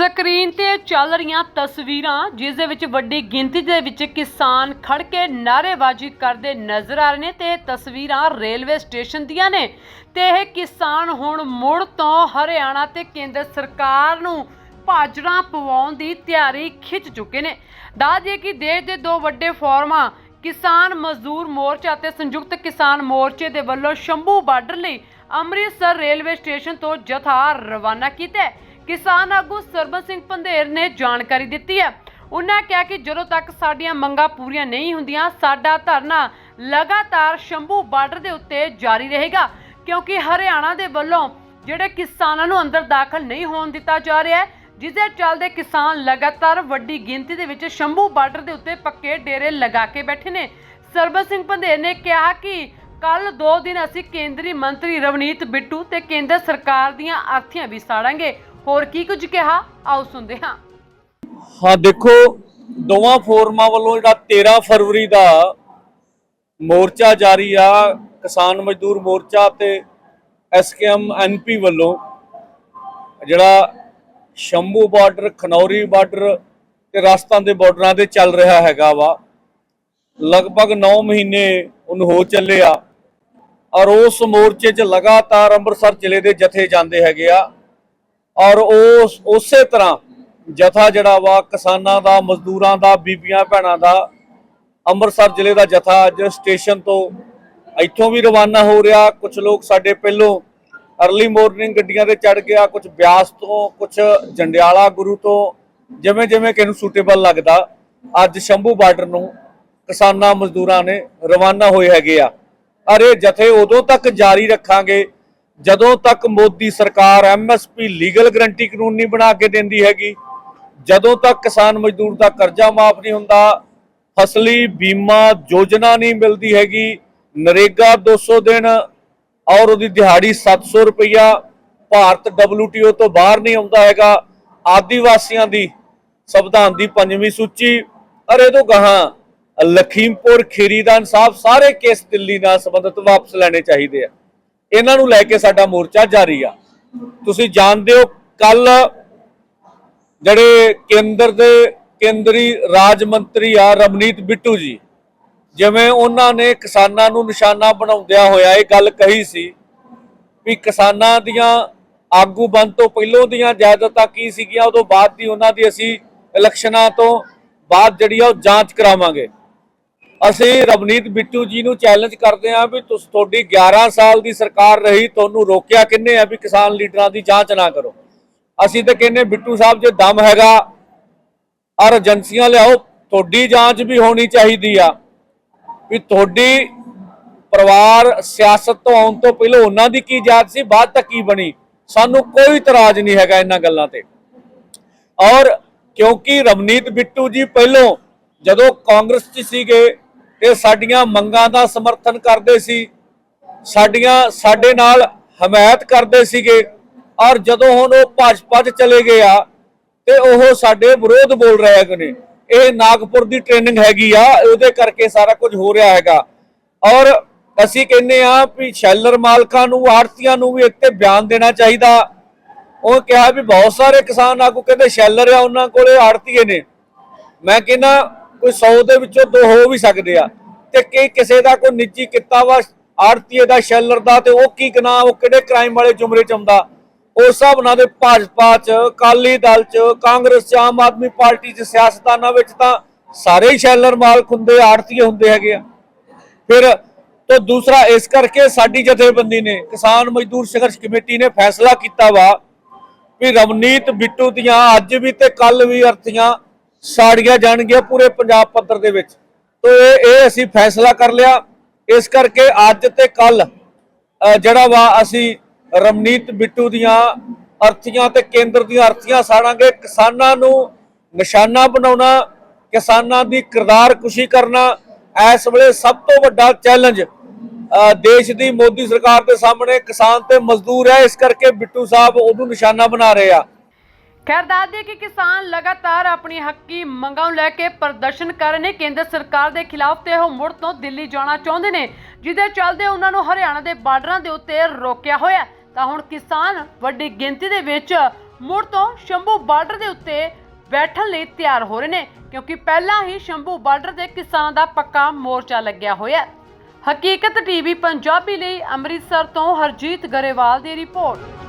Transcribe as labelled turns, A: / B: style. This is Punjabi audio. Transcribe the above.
A: ਸਕਰੀਨ ਤੇ ਚੱਲ ਰਹੀਆਂ ਤਸਵੀਰਾਂ, ਜਿਸ ਦੇ ਵਿੱਚ ਵੱਡੀ ਗਿਣਤੀ ਦੇ ਵਿੱਚ ਕਿਸਾਨ ਖੜ ਕੇ ਨਾਅਰੇਬਾਜ਼ੀ ਕਰਦੇ ਨਜ਼ਰ ਆ ਰਹੇ ਨੇ ਤੇ ਇਹ ਤਸਵੀਰਾਂ ਰੇਲਵੇ ਸਟੇਸ਼ਨ ਦੀਆਂ ਨੇ। ਤੇ ਇਹ ਕਿਸਾਨ ਹੁਣ ਮੁੜ ਤੋਂ ਹਰਿਆਣਾ ਤੇ ਕੇਂਦਰ ਸਰਕਾਰ ਨੂੰ ਭਾਜੜਾਂ ਪਵਾਉਣ ਦੀ ਤਿਆਰੀ ਖਿੱਚ ਚੁੱਕੇ ਨੇ। ਦੱਸ ਦਈਏ ਕਿ ਦੇਸ਼ ਦੇ ਦੋ ਵੱਡੇ ਫੋਰਮਾਂ, ਕਿਸਾਨ ਮਜ਼ਦੂਰ ਮੋਰਚਾ ਅਤੇ ਸੰਯੁਕਤ ਕਿਸਾਨ ਮੋਰਚੇ ਦੇ ਵੱਲੋਂ ਸ਼ੰਭੂ ਬਾਰਡਰ ਲਈ ਅੰਮ੍ਰਿਤਸਰ ਰੇਲਵੇ ਸਟੇਸ਼ਨ ਤੋਂ ਜਥਾ ਰਵਾਨਾ ਕੀਤਾ ਹੈ। ਕਿਸਾਨ ਆਗੂ ਸਰਬਤ ਸਿੰਘ ਪੰਧੇਰ ਨੇ ਜਾਣਕਾਰੀ ਦਿੱਤੀ ਹੈ। ਉਹਨਾਂ ਕਿਹਾ ਕਿ ਜਦੋਂ ਤੱਕ ਸਾਡੀਆਂ ਮੰਗਾਂ ਪੂਰੀਆਂ ਨਹੀਂ ਹੁੰਦੀਆਂ, ਸਾਡਾ ਧਰਨਾ ਲਗਾਤਾਰ ਸ਼ੰਭੂ ਬਾਰਡਰ ਦੇ ਉੱਤੇ ਜਾਰੀ ਰਹੇਗਾ, ਕਿਉਂਕਿ ਹਰਿਆਣਾ ਦੇ ਵੱਲੋਂ ਜਿਹੜੇ ਕਿਸਾਨਾਂ ਨੂੰ ਅੰਦਰ ਦਾਖਲ ਨਹੀਂ ਹੋਣ ਦਿੱਤਾ ਜਾ ਰਿਹਾ ਹੈ ਜਿਸ ਦੇ ਚੱਲਦੇ ਕਿਸਾਨ ਲਗਾਤਾਰ ਵੱਡੀ ਗਿਣਤੀ ਦੇ ਵਿੱਚ ਸ਼ੰਭੂ ਬਾਰਡਰ ਦੇ ਉੱਤੇ ਪੱਕੇ ਡੇਰੇ ਲਗਾ ਕੇ ਬੈਠੇ ਨੇ। ਸਰਬਤ ਸਿੰਘ ਪੰਧੇਰ ਨੇ ਕਿਹਾ ਕਿ ਕੱਲ 2 ਦਿਨ ਅਸੀਂ ਕੇਂਦਰੀ ਮੰਤਰੀ ਰਵਨੀਤ ਬਿੱਟੂ ਤੇ ਕੇਂਦਰ ਸਰਕਾਰ ਦੀਆਂ ਅਰਥੀਆਂ ਵੀ ਸਾੜਾਂਗੇ। ਹੋਰ ਕੀ ਕੁਝ ਕਿਹਾ? ਆਓ ਸੁਣਦੇ ਹਾਂ।
B: ਹਾਂ, ਦੇਖੋ, ਦੋਵਾਂ ਫੋਰਮਾਂ ਵੱਲੋਂ ਜਿਹੜਾ 13 ਫਰਵਰੀ ਦਾ ਮੋਰਚਾ ਜਾਰੀ ਆ, ਕਿਸਾਨ ਮਜ਼ਦੂਰ ਮੋਰਚਾ ਤੇ ਐਸਕੇਐਮ ਐਨਪੀ ਵੱਲੋਂ, ਜਿਹੜਾ ਸ਼ੰਭੂ ਬਾਰਡਰ, ਖਨੌਰੀ ਬਾਰਡਰ ਤੇ ਰਾਜਸਥਾਨ ਦੇ ਬਾਰਡਰਾਂ ਤੇ ਚੱਲ ਰਿਹਾ ਹੈਗਾ ਵਾ। ਲਗਭਗ 9 ਮਹੀਨੇ ਉਹਨੂੰ ਹੋ ਚੱਲੇ ਆ। ਔਰ ਉਸ ਮੋਰਚੇ 'ਚ ਲਗਾਤਾਰ ਅੰਮ੍ਰਿਤਸਰ ਜ਼ਿਲ੍ਹੇ ਦੇ ਜਥੇ ਜਾਂਦੇ ਹੈਗੇ ਆ। ਔਰ ਉਸ, ਉਸੇ ਤਰ੍ਹਾਂ ਜਥਾ ਜਿਹੜਾ ਵਾ ਕਿਸਾਨਾਂ ਦਾ, ਮਜ਼ਦੂਰਾਂ ਦਾ, ਬੀਬੀਆਂ ਭੈਣਾਂ ਦਾ, ਅੰਮ੍ਰਿਤਸਰ ਜ਼ਿਲ੍ਹੇ ਦਾ ਜਥਾ ਅੱਜ ਸਟੇਸ਼ਨ ਤੋਂ ਇੱਥੋਂ ਵੀ ਰਵਾਨਾ ਹੋ ਰਿਹਾ। ਕੁਝ ਲੋਕ ਸਾਡੇ ਪਹਿਲੋਂ ਅਰਲੀ ਮਾਰਨਿੰਗ ਗੱਡੀਆਂ ਤੇ ਚੜ ਗਿਆ ਕੁਝ ਬਿਆਸ ਤੋਂ ਕੁਝ ਜੰਡਿਆਲਾ ਗੁਰੂ ਤੋਂ ਜਿਵੇਂ ਜਿਵੇਂ ਕਿ ਨੂੰ ਸੂਟੇਬਲ ਲੱਗਦਾ। ਅੱਜ ਸ਼ੰਭੂ ਬਾਰਡਰ ਨੂੰ ਕਿਸਾਨਾਂ, ਮਜ਼ਦੂਰਾਂ ਨੇ ਰਵਾਨਾ ਹੋਏ ਹੈਗੇ ਆ। ਅਰੇ ਜਥੇ ਉਦੋਂ ਤੱਕ ਜਾਰੀ ਰੱਖਾਂਗੇ ਜਦੋਂ ਤੱਕ ਮੋਦੀ ਸਰਕਾਰ ਐਮਐਸਪੀ ਲੀਗਲ ਗਰੰਟੀ ਕਾਨੂੰਨ ਨਹੀਂ ਬਣਾ ਕੇ ਦਿੰਦੀ ਹੈਗੀ, ਜਦੋਂ ਤੱਕ ਕਿਸਾਨ ਮਜ਼ਦੂਰ ਦਾ ਕਰਜ਼ਾ ਮਾਫ ਨਹੀਂ ਹੁੰਦਾ, ਫਸਲੀ ਬੀਮਾ ਯੋਜਨਾ ਨਹੀਂ ਮਿਲਦੀ ਹੈਗੀ, ਨਰੇਗਾ 200 ਦਿਨ ਔਰ ਉਹਦੀ ਦਿਹਾੜੀ 700 ਰੁਪਇਆ ਭਾਰਤ WTO ਤੋਂ ਬਾਹਰ ਨਹੀਂ ਆਉਂਦਾ ਹੈਗਾ, ਆਦੀਵਾਸੀਆਂ ਦੀ ਸੰਵਿਧਾਨ ਦੀ ਪੰਜਵੀਂ ਸੂਚੀ, ਅਰੇ ਤੋਂ ਗਾਹਾਂ, ਲਖੀਮਪੁਰ ਖੀਰੀਦਾਨ ਸਾਹਿਬ ਸਾਰੇ ਕੇਸ ਦਿੱਲੀ ਨਾਲ ਸੰਬੰਧਿਤ ਵਾਪਸ ਲੈਣੇ ਚਾਹੀਦੇ ਆ। ਇਹਨਾਂ ਨੂੰ ਲੈ ਕੇ ਸਾਡਾ ਮੋਰਚਾ ਜਾਰੀ ਆ। ਤੁਸੀਂ ਜਾਣਦੇ ਹੋ, ਕੱਲ ਜਿਹੜੇ ਕੇਂਦਰ ਦੇ ਕੇਂਦਰੀ ਰਾਜ ਮੰਤਰੀ ਆ ਰਮਨੀਤ ਬਿੱਟੂ ਜੀ, ਜਿਵੇਂ ਉਹਨਾਂ ਨੇ ਕਿਸਾਨਾਂ ਨੂੰ ਨਿਸ਼ਾਨਾ ਬਣਾਉਂਦਿਆਂ ਹੋਇਆ ਇਹ ਗੱਲ ਕਹੀ ਸੀ ਵੀ ਕਿਸਾਨਾਂ ਦੀਆਂ ਆਗੂ ਬੰਦ ਤੋਂ ਪਹਿਲੋਂ ਦੀਆਂ ਜਾਇਦਾਦਾਂ ਕੀ ਸੀਗੀਆਂ, ਉਦੋਂ ਬਾਅਦ ਦੀ ਉਹਨਾਂ ਦੀ ਅਸੀਂ ਇਲੈਕਸ਼ਨਾਂ ਤੋਂ ਬਾਅਦ ਜਿਹੜੀ ਆ ਉਹ ਜਾਂਚ ਕਰਾਵਾਂਗੇ। ਅਸੀਂ ਰਵਨੀਤ ਬਿੱਟੂ ਜੀ ਨੂੰ ਚੈਲੰਜ ਕਰਦੇ ਹਾਂ ਵੀ ਤੁਸੀਂ, ਤੁਹਾਡੀ 11 ਸਾਲ ਦੀ ਸਰਕਾਰ ਰਹੀ, ਤੁਹਾਨੂੰ ਰੋਕਿਆ ਕਿੰਨੇ ਆ ਵੀ ਕਿਸਾਨ ਲੀਡਰਾਂ ਦੀ ਜਾਂਚ ਨਾ ਕਰੋ? ਅਸੀਂ ਤਾਂ ਕਹਿੰਨੇ ਬਿੱਟੂ ਸਾਹਿਬ ਜੇ ਦਮ ਹੈਗਾ ਔਰ ਏਜੰਸੀਆਂ ਲਿਆਓ, ਤੁਹਾਡੀ ਜਾਂਚ ਵੀ ਹੋਣੀ ਚਾਹੀਦੀ ਆ। ਵੀ ਤੁਹਾਡੀ ਪਰਿਵਾਰ ਸਿਆਸਤ ਤੋਂ ਆਉਣ ਤੋਂ ਪਹਿਲਾਂ ਉਹਨਾਂ ਦੀ ਕੀ ਜਾਤ ਸੀ, ਬਾਅਦ ਤੱਕ ਕੀ ਬਣੀ? ਸਾਨੂੰ ਕੋਈ ਇਤਰਾਜ਼ ਨਹੀਂ ਹੈਗਾ ਇਹਨਾਂ ਗੱਲਾਂ ਤੇ। ਔਰ ਕਿਉਂਕਿ ਰਵਨੀਤ ਬਿੱਟੂ ਜੀ ਪਹਿਲੋਂ ਜਦੋਂ ਕਾਂਗਰਸ 'ਚ ਸੀਗੇ ਇਹ ਸਾਡੀਆਂ ਮੰਗਾਂ ਦਾ ਸਮਰਥਨ ਕਰਦੇ ਸੀ। ਸਾਡੀਆਂ, ਸਾਡੇ ਨਾਲ ਹਮਾਇਤ ਕਰਦੇ ਸੀਗੇ। ਔਰ ਜਦੋਂ ਹੁਣ ਉਹ ਭਾਜਪਾ 'ਚ ਚਲੇ ਗਏ ਆ, ਤੇ ਉਹ ਸਾਡੇ ਵਿਰੋਧ ਬੋਲ ਰਹੇ ਹੈਗੇ ਨੇ। ਇਹ ਨਾਗਪੁਰ ਦੀ ਟ੍ਰੇਨਿੰਗ ਹੈਗੀ ਆ, ਉਹਦੇ ਕਰਕੇ ਸਾਰਾ ਕੁਝ ਹੋ ਰਿਹਾ ਹੈਗਾ। ਔਰ ਅਸੀਂ ਕਹਿੰਨੇ ਆ ਵੀ ਸ਼ੈਲਰ ਮਾਲਕਾਂ ਨੂੰ, ਆੜਤੀਆਂ ਨੂੰ ਵੀ ਇੱਥੇ ਬਿਆਨ ਦੇਣਾ ਚਾਹੀਦਾ। ਉਹ ਕਿਹਾ ਵੀ ਬਹੁਤ ਸਾਰੇ ਕਿਸਾਨ ਆਗੂ ਕਹਿੰਦੇ ਸ਼ੈਲਰ ਆ, ਉਹਨਾਂ ਕੋਲੇ ਆੜਤੀਏ ਨੇ। ਮੈਂ ਕਹਿੰਦਾ ਕੋਈ 100 ਦੇ ਵਿੱਚੋਂ ਦੋ ਹੋ ਵੀ ਸਕਦੇ ਆ। ਤੇ ਕਿ ਕਿਸੇ ਦਾ ਕੋਈ ਨਿੱਜੀ ਕਿੱਤਾ ਵਾ, ਆੜਤੀਏ ਦਾ, ਸ਼ੈਲਰ ਦਾ, ਤੇ ਉਹ ਕੀ ਗਨਾਹ, ਉਹ ਕਿਹੜੇ ਕ੍ਰਾਈਮ ਵਾਲੇ ਜ਼ੁਮਰੇ ਚ ਆਉਂਦਾ। ਉਸ ਹਿਸਾਬ ਨਾਲ ਦੇ ਭਾਜਪਾ ਚ ਕਾਲੀ ਦਲ ਚ, ਕਾਂਗਰਸ ਚ, ਆਮ ਆਦਮੀ ਪਾਰਟੀ ਚ, ਸਿਆਸਤਦਾਨਾਂ ਵਿੱਚ ਤਾਂ ਸਾਰੇ ਸ਼ੈਲਰ ਮਾਲਕ ਹੁੰਦੇ, ਆੜਤੀਏ ਹੁੰਦੇ ਹੈਗੇ ਆ। ਫਿਰ ਤੋਂ ਦੂਸਰਾ, ਇਸ ਕਰਕੇ ਸਾਡੀ ਜਥੇਬੰਦੀ ਨੇ, ਕਿਸਾਨ ਮਜ਼ਦੂਰ ਸੰਘਰਸ਼ ਕਮੇਟੀ ਨੇ ਫੈਸਲਾ ਕੀਤਾ ਵਾ ਵੀ ਰਵਨੀਤ ਬਿੱਟੂ ਦੀਆਂ ਅੱਜ ਵੀ ਤੇ ਕੱਲ ਵੀ ਅਰਥੀਆਂ ਸਾੜੀਆਂ ਜਾਣਗੀਆਂ ਪੂਰੇ ਪੰਜਾਬ ਪੱਧਰ ਦੇ ਵਿੱਚ। ਤੋਂ ਇਹ ਇਹ ਅਸੀਂ ਫੈਸਲਾ ਕਰ ਲਿਆ। ਇਸ ਕਰਕੇ ਅੱਜ ਤੇ ਕੱਲ ਜਿਹੜਾ ਵਾ ਅਸੀਂ ਰਵਨੀਤ ਬਿੱਟੂ ਦੀਆਂ ਅਰਥੀਆਂ ਤੇ ਕੇਂਦਰ ਦੀਆਂ ਅਰਥੀਆਂ ਸਾੜਾਂਗੇ ਕਿਸਾਨਾਂ ਨੂੰ ਨਿਸ਼ਾਨਾ ਬਣਾਉਣਾ ਕਿਸਾਨਾਂ ਦੀ ਕਿਰਦਾਰ ਕੁਸ਼ੀ ਕਰਨਾ ਇਸ ਵੇਲੇ ਸਭ ਤੋਂ ਵੱਡਾ ਚੈਲੰਜ ਅ, ਦੇਸ਼ ਦੀ ਮੋਦੀ ਸਰਕਾਰ ਦੇ ਸਾਹਮਣੇ ਕਿਸਾਨ ਤੇ ਮਜ਼ਦੂਰ ਹੈ। ਇਸ ਕਰਕੇ ਬਿੱਟੂ ਸਾਹਿਬ ਉਹਨੂੰ ਨਿਸ਼ਾਨਾ ਬਣਾ ਰਹੇ ਆ।
A: ਖੈਰ ਦੱਸ ਦਈਏ ਕਿ ਕਿਸਾਨ ਲਗਾਤਾਰ ਆਪਣੀ ਹੱਕੀ ਮੰਗਾਂ ਨੂੰ ਲੈ ਕੇ ਪ੍ਰਦਰਸ਼ਨ ਕਰ ਰਹੇ ਨੇ। ਕੇਂਦਰ ਸਰਕਾਰ ਦੇ ਖਿਲਾਫ ਤੇ ਉਹ ਮੁੜ ਤੋਂ ਦਿੱਲੀ ਜਾਣਾ ਚਾਹੁੰਦੇ ਨੇ, ਜਿਹਦੇ ਚੱਲਦੇ ਉਹਨਾਂ ਨੂੰ ਹਰਿਆਣਾ ਦੇ ਬਾਰਡਰਾਂ ਦੇ ਉੱਤੇ ਰੋਕਿਆ ਹੋਇਆ। ਤਾਂ ਹੁਣ ਕਿਸਾਨ ਵੱਡੀ ਗਿਣਤੀ ਦੇ ਵਿੱਚ ਮੁੜ ਤੋਂ ਸ਼ੰਭੂ ਬਾਰਡਰ ਦੇ ਉੱਤੇ ਬੈਠਣ ਲਈ ਤਿਆਰ ਹੋ ਰਹੇ ਨੇ, ਕਿਉਂਕਿ ਪਹਿਲਾਂ ਹੀ ਸ਼ੰਭੂ ਬਾਰਡਰ ਤੇ ਕਿਸਾਨਾਂ ਦਾ ਪੱਕਾ ਮੋਰਚਾ ਲੱਗਿਆ ਹੋਇਆ। ਹੈ ਹਕੀਕਤ ਟੀਵੀ ਪੰਜਾਬੀ ਲਈ ਅੰਮ੍ਰਿਤਸਰ ਤੋਂ ਹਰਜੀਤ ਗਰੇਵਾਲ ਦੀ ਰਿਪੋਰਟ।